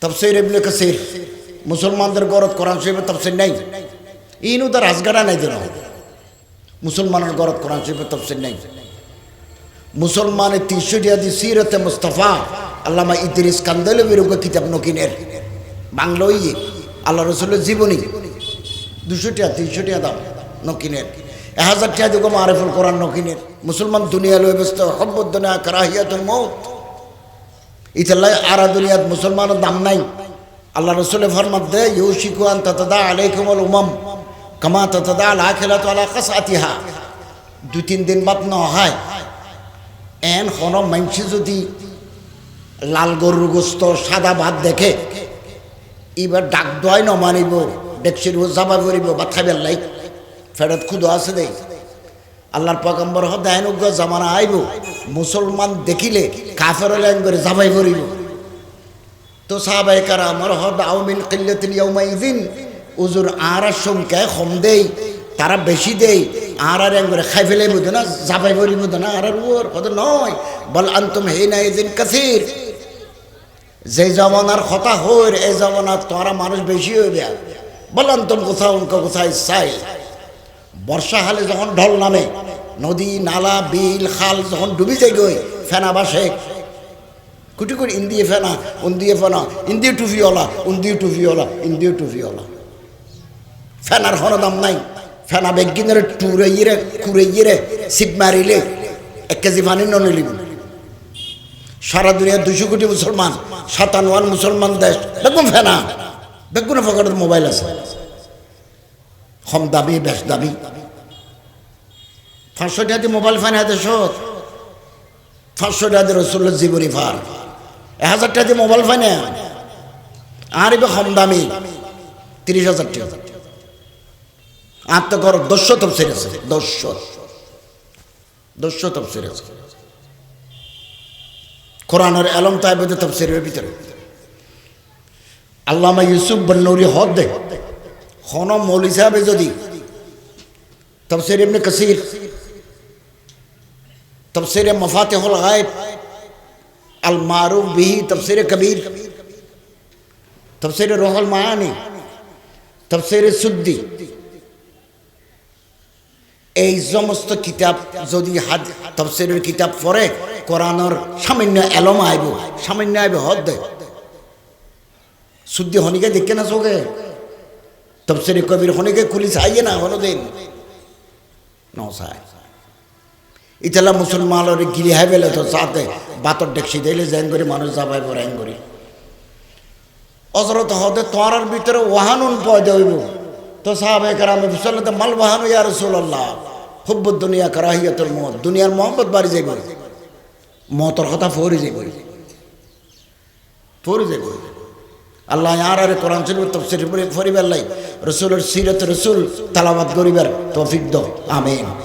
তফসির ইবনে কাসির। মুসলমানদের গরত কোরআন শরীফে তফসির নাই। ইনু তো রাজগাড়া নাই যেন মুসলমানের গরত কোরআন শরীফে তফসির নাই। মুসলমানের তিনশোটি সিরতে মুস্তফা, আল্লামা ইদ্রিস কান্দলে বিরুদ্ধ কিতাব নকিনের। বাংলা ইয়ে আল্লাহ রসুলের জীবনী। দুশো টিয়া তিনশো টিয়া দাম নকিনের। এক হাজার টিয়া দিকে মারেফুল কোরআন নকিনের। মুসলমান দুনিয়া লয়ে ব্যস্ত, হব্বত দুনিয়া, কারাহিয়াতুল মৌত ইতাল্লাই আরা দুনিয়াত মুসলমানের দাম নাই। আল্লাহ রসুলের ফরমাত দে ইউশিকুয়ান ততদা আলাইকুমল উমাম কামা ততদা আলা খেলা তো আলা কাস আতিহা দুই, তিন দিন বাদ ন হয়। এন হন মাংসি যদি লাল গরুর গোস্ত সাদা ভাত দেখে, এবার ডাক দোয়াই ন মানিব, ডেকসির জাবা করিব বা খাইবার লাই ফেরত খুদো আছে দেই। আল্লাহর পগম্বর হ দায়নুজ্ঞ জামানা আইব। মুসলমান দেখিলে কাফের লাইন করে জাবাই করিব তো সাহাবাই কারা আমার হদ আউমিন কিল্লাতিল উজুর আরার সংখ্যায় কম দেই, তারা বেশি দেই আর আর করে খাই ফেলে বুঝো না জাবাই করিব না আর আর ওর নয়। বল আন্তুম হে না এদিন কাসির। যে জমানার কথা হইর এই জমানার তোরা মানুষ বেশি হইবে। বল আন্তম কোথাও কোথায় চাই। বর্ষাকালে যখন ঢল নামে নদী, নালা, বিল, খাল যখন ডুবি যায় গই ফেনা বাসে। কুটি করে ইন্দিয়ে ফেনা, উন্দিয়ে ফেনা, ইন্দিয়ে টুফিওলা উন্দিয়ে টুফিওলা ইন্দিয়ে টুফিওলা ফেনার কোনো দাম নাই, ফেনা বেগিনের টুরে ইরে কুড়ে ইরে সিপ মারিলে এক কেজি পানি নলিব সারা দুনিয়া দুশো কোটি মুসলমান সাতান্ন মুসলমান দেশ, বেগুন ফেনা। বেগুন ফকরের মোবাইল আছে। কম দাবি বেশ দাবি পাঁচশো টাকা মোবাইল ফান হাতে সৎ পাঁচশো টাকা রসুল্লার জীবনী ফার এক হাজার টাকা মোবাইল ফানে। আর এবার কম দামি তিরিশ হাজার টাকা। আর তো কর দশ তফসির আছে। দশ দশ তফসির আছে। কোরআনের এলম তাইবদের তফসিরের ভিতরে। আল্লামা ইউসুফ বন্নৌরি হদ দে। হন মৌলি সাহেবে যদি তফসির ইবনে কাসির তফসির মফাতে হল গায়েব আল মারুফ বিহি তফসির কবির তফসির রোহল মায়ানি তফসির সুদ্দি এই সমস্ত কিতাব যদি হাদ তফসিরের কিতাব পড়ে, কোরআনের সামান্য এলম আইব, সামান্য আইব হদ দে শুদ্ধি হনিকে দেখে না চোখে? তফসিরে কবির হনিকে খুলি চাইয়ে না হনো দিন নসায় ইতালা মুসলমানের গিরি হাই বেলে তো সাথে বাতর ডেকসি দিলে জেন করে মানুষ যাবাই হ্যাং করি। অজরত হতে তোয়ার ভিতরে ওহানুন পয়দা হইব। তো সাহাবে কারামে বিশ্বল্লাতে মাল ওয়াহানু ইয়া রসুল্লাহ হুব্বুদ দুনিয়া কারাহিয়াতুল মত দুনিয়ার মোহাম্মত বাড়ি যাইব। মতর কথা ফরি যাইব। ফরি যাইব। আল্লাহ আর আরে কোরআন শরীফ তফসির পরিবার লাই। রসুলের সিরত রসুল তালাবাদ গরিবার তৌফিক দ আমিন।